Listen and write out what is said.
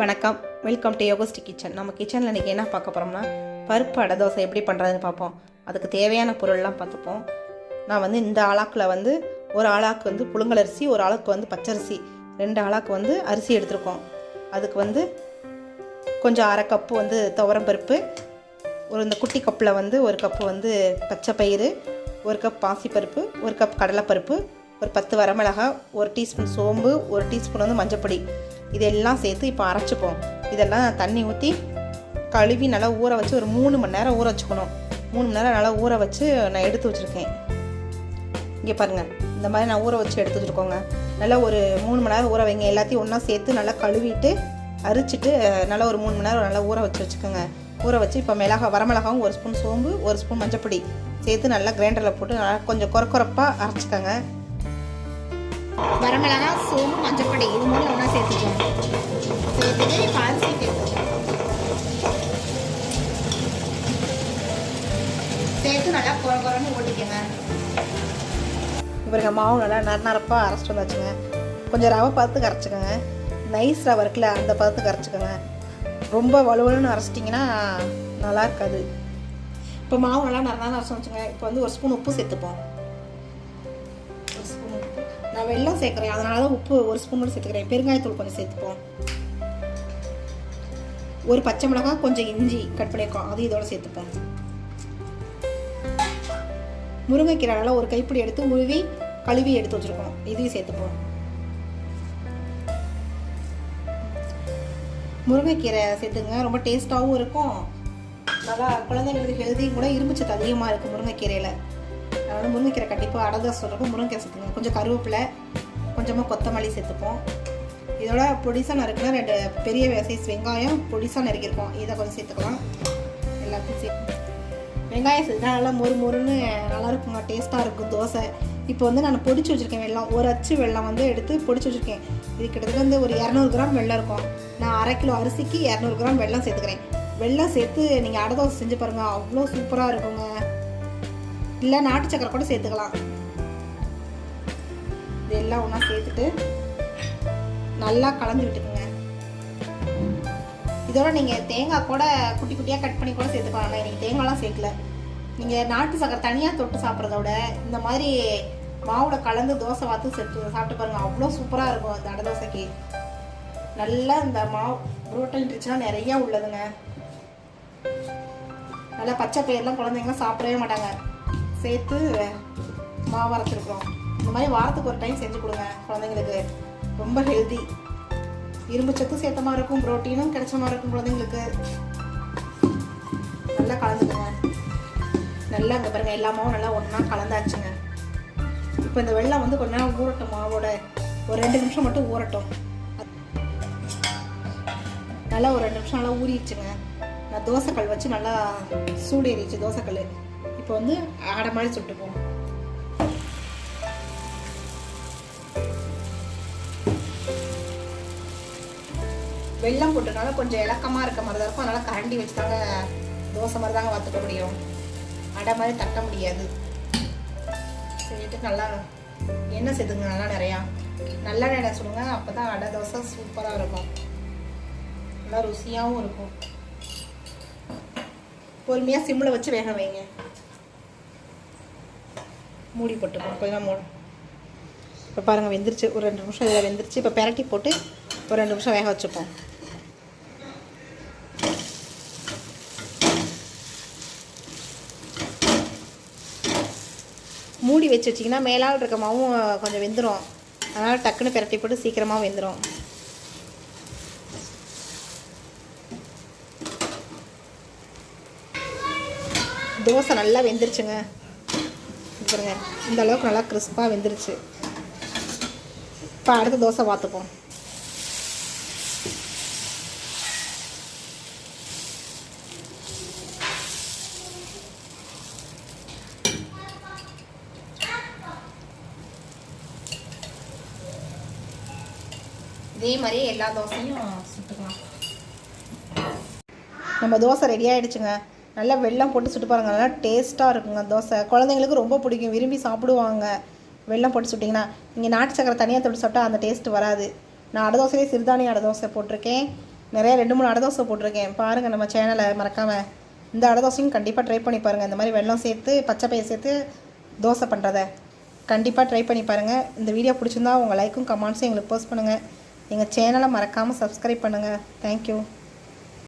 வணக்கம். Welcome to யோகஸ்டி kitchen நம்ம கிச்சனில் இன்றைக்கி என்ன பார்க்க போகிறோம்னா பருப்பு அடை தோசை எப்படி பண்ணுறதுன்னு பார்ப்போம். அதுக்கு தேவையான பொருள்லாம் பார்த்துப்போம். நான் வந்து இந்த ஆளாக்கில் வந்து ஒரு ஆளாக்கு வந்து புழுங்கலரிசி ஒரு ஆளுக்கு வந்து பச்சரிசி ரெண்டு ஆளாக்கு வந்து அரிசி எடுத்திருக்கோம். அதுக்கு வந்து கொஞ்சம் அரை கப்பு வந்து துவரம் பருப்பு ஒரு இந்த குட்டி கப்பில் வந்து ஒரு கப்பு வந்து பச்சை பயிறு ஒரு கப் பாசிப்பருப்பு ஒரு கப் கடலைப்பருப்பு ஒரு பத்து வரமிளகாய் ஒரு டீஸ்பூன் சோம்பு ஒரு டீஸ்பூன் வந்து மஞ்சப்பொடி. இதெல்லாம் சேர்த்து இப்போ அரைச்சிப்போம் இதெல்லாம் தண்ணி ஊற்றி கழுவி நல்லா ஊற வச்சு ஒரு மூணு மணி நேரம் ஊற வச்சுக்கணும். மூணு மணி நேரம் நல்லா ஊற வச்சு நான் எடுத்து வச்சுருக்கேன். இங்கே பாருங்கள் இந்த மாதிரி நான் ஊற வச்சு எடுத்து வச்சுருக்கோங்க. நல்லா ஒரு மூணு மணி நேரம் ஊற வைங்க. எல்லாத்தையும் ஒன்றா சேர்த்து நல்லா கழுவிட்டு அரிச்சிட்டு நல்லா ஒரு மூணு மணி நேரம் நல்லா ஊற வச்சு வச்சுக்கோங்க. ஊற வச்சு இப்போ மிளகா வரமிளகாவும் ஒரு ஸ்பூன் சோம்பு ஒரு ஸ்பூன் மஞ்சப்பொடி சேர்த்து நல்லா கிரைண்டரில் போட்டு நல்லா கொஞ்சம் குறக்குறப்பாக அரைச்சிக்கோங்க. வரமிளகா சோம்பு மஞ்சப்பொடி. இது மூணு ஒன்றா சேர்த்துக்கோங்க சேர்த்துட்டு இப்போ அரிசி சேர்த்துக்கோங்க சேர்த்து நல்லா குறை குறைன்னு ஓட்டிக்கோங்க இவருங்க மாவு நல்லா நர நரப்பாக அரைச்சிட்டு வந்தாச்சுங்க. கொஞ்சம் ரவை பார்த்து கரைச்சிக்கோங்க. நைஸ் ரவை இருக்குல்ல அந்த பார்த்து கரைச்சிக்கோங்க. ரொம்ப வலுவலுன்னு அரைச்சிட்டிங்கன்னா நல்லா இருக்காது. இப்போ மாவு நல்லா நர நர அரைச்சி வச்சுங்க இப்போ வந்து ஒரு ஸ்பூன் உப்பு சேர்த்துப்போம். நான் வெள்ளம் சேர்க்குறேன். அதனால தான் உப்பு ஒரு ஸ்பூன் மட்டும் சேர்த்துக்கிறேன். பெருங்காயத்தூள் கொஞ்சம் சேர்த்துப்போம். ஒரு பச்சை மிளகாய் கொஞ்சம் இஞ்சி கட் பண்ணியிருக்கோம். அது இதோட சேர்த்துப்போம். முருங்கைக்கீரை ஒரு கைப்பிடி எடுத்து உருவி கழுவி எடுத்து வச்சுருக்கோம். இதையும் சேர்த்துப்போம். முருங்கைக்கீரை சேர்த்துங்க. ரொம்ப டேஸ்ட்டாகவும் இருக்கும். நல்லா குழந்தைங்களுக்கு ஹெல்த்தியும் கூட இரும்புச்சத்து அதிகமாக இருக்குது முருங்கைக்கீரையில். அதனால் முருங்கைக்கீரை கண்டிப்பாக அடதா சொல்கிறப்போ முருங்கைக்கீரை சேர்த்துக்கோங்க. கொஞ்சம் கருவேப்பிலை கொஞ்சமாக கொத்தமல்லி சேர்த்துப்போம். இதோட பொடிசாக நறுக்குனா ரெண்டு பெரிய சைஸ் வெங்காயம் பொடிசாக நறுக்கியிருக்கோம். இதை கொஞ்சம் சேர்த்துக்கலாம். எல்லாத்தையும் சேர்த்து. வெங்காயம் செஞ்சால் நல்லா மொறு மொறுன்னு நல்லா இருக்குங்க டேஸ்ட்டாக இருக்கும் தோசை. இப்போ வந்து நான் பொடிச்சு வச்சுருக்கேன் வெள்ளம். ஒரு அச்சு வெள்ளம் வந்து எடுத்து பொடிச்சு வச்சுருக்கேன். இது கிட்டத்தட்ட வந்து ஒரு இரநூறு கிராம் வெள்ளம் இருக்கும். நான் அரை கிலோ அரிசிக்கு இரநூறு கிராம் வெள்ளம் சேர்த்துக்கிறேன். வெள்ளம் சேர்த்து நீங்கள் அடை தோசை செஞ்சு பாருங்கள் அவ்வளோ சூப்பராக இருக்குங்க. இல்லை நாட்டு சக்கரை கூட சேர்த்துக்கலாம். இது எல்லாம் ஒன்றா சேர்த்துட்டு நல்லா கலந்து விட்டுக்குங்க. இதோட நீங்கள் தேங்காய் கூட குட்டி குட்டியாக கட் பண்ணி கூட சேர்த்துக்கலாம் ஆனால் எனக்கு தேங்காய்லாம் சேர்க்கல. நீங்கள் நாட்டு சக்கரை தனியாக தொட்டு சாப்பிட்றத விட இந்த மாதிரி மாவோட கலந்து தோசை வாத்து சேர்த்து சாப்பிட்டு பாருங்கள் அவ்வளோ சூப்பராக இருக்கும் இந்த அடை தோசைக்கு. நல்லா இந்த மாவு புரோட்டன் ரிச்னா நிறையா உள்ளதுங்க. நல்லா பச்சை பயிரெலாம் குழந்தைங்களாம் சாப்பிடவே மாட்டாங்க. சேர்த்து மாவு அரைச்சிருக்கிறோம் இந்த மாதிரி வாரத்துக்கு ஒரு டைம் செஞ்சு கொடுங்க குழந்தைங்களுக்கு. ரொம்ப ஹெல்தி இரும்பு சத்து சேர்த்த மாதிரி இருக்கும் புரோட்டீனும் கிடைச்ச மாதிரி இருக்கும் குழந்தைங்களுக்கு. நல்லா கலந்துக்கோங்க. நல்லா இந்த பாருங்க எல்லா மாவும் நல்லா ஒன்றா கலந்தாச்சுங்க. இப்போ இந்த வெள்ளம் வந்து கொஞ்ச நேரம் ஊறட்டும் மாவோட. ஒரு ரெண்டு நிமிஷம் மட்டும் ஊறட்டும். நல்லா ஒரு ரெண்டு நிமிஷம் நல்லா ஊறிடுச்சுங்க. நான் தோசைக்கல் வச்சு நல்லா சூடு ஏறிச்சு தோசைக்கல் இப்போ வந்து அடை மாதிரி சுட்டுப்போம் வெள்ளம் போட்டனால கொஞ்சம் இலக்கமாக இருக்க மாதிரி தான் இருக்கும். அதனால் கரண்டி வச்சு தாங்க தோசை மாதிரி தாங்க வத்துக்க முடியும். அடை மாதிரி தட்ட முடியாது. சொல்லிட்டு நல்லா எண்ணெய் சேர்த்துங்க நல்லா நிறையா. நல்லா எண்ணெய் சொல்லுங்க அப்போ தான் அடை தோசை சூப்பராக இருக்கும். நல்லா ருசியாகவும் இருக்கும். பொறுமையாக சிம்மில் வச்சு வேக வைங்க. மூடி போட்டுக்கணும் கொஞ்சம் மூணு இப்போ பாருங்கள் வெந்துருச்சு. ஒரு ரெண்டு நிமிஷம் இதில் வெந்துருச்சு. இப்போ பெரட்டி போட்டு ஒரு ரெண்டு நிமிஷம் வேக வச்சுப்போம். மூடி வச்சு வச்சிங்கன்னா மேலால் இருக்க மாவும் கொஞ்சம் வெந்துடும் அதனால் டக்குன்னு பெரட்டி போட்டு சீக்கிரமாக வெந்துடும் தோசை நல்லா வெந்துருச்சுங்க. பாருங்க. இந்த அளவுக்கு நல்லா கிறிஸ்பாக வெந்துருச்சு. இப்போ அடுத்த தோசை பார்த்துப்போம். இதே மாதிரி எல்லா தோசையும் சுட்டுக்கலாம். நம்ம தோசை ரெடி ஆகிடுச்சுங்க நல்லா வெள்ளம் போட்டு சுட்டு பாருங்கள் நல்லா டேஸ்ட்டாக இருக்குங்க தோசை. குழந்தைங்களுக்கு ரொம்ப பிடிக்கும். விரும்பி சாப்பிடுவாங்க. வெள்ளம் போட்டு சுட்டிங்கன்னா நீங்கள் நாட்டு சக்கரை தனியாக தொட்டு சாப்பிட்டா அந்த டேஸ்ட் வராது. நான் அடை தோசையிலே சிறுதானிய அடை தோசை போட்டிருக்கேன். நிறையா ரெண்டு மூணு அடை தோசை போட்டிருக்கேன். பாருங்கள் நம்ம சேனலை மறக்காமல் இந்த அடை தோசையும் கண்டிப்பாக ட்ரை பண்ணி பாருங்கள் இந்த மாதிரி வெள்ளம் சேர்த்து பச்சை பயிர் சேர்த்து தோசை பண்ணுறத கண்டிப்பாக ட்ரை பண்ணி பாருங்கள் இந்த வீடியோ பிடிச்சிருந்தா உங்கள் லைக்கும் கமெண்ட்ஸும் எங்களுக்கு போஸ்ட் பண்ணுங்கள் எங்கள் சேனலை மறக்காமல் சப்ஸ்கிரைப் பண்ணுங்கள் தேங்க்யூ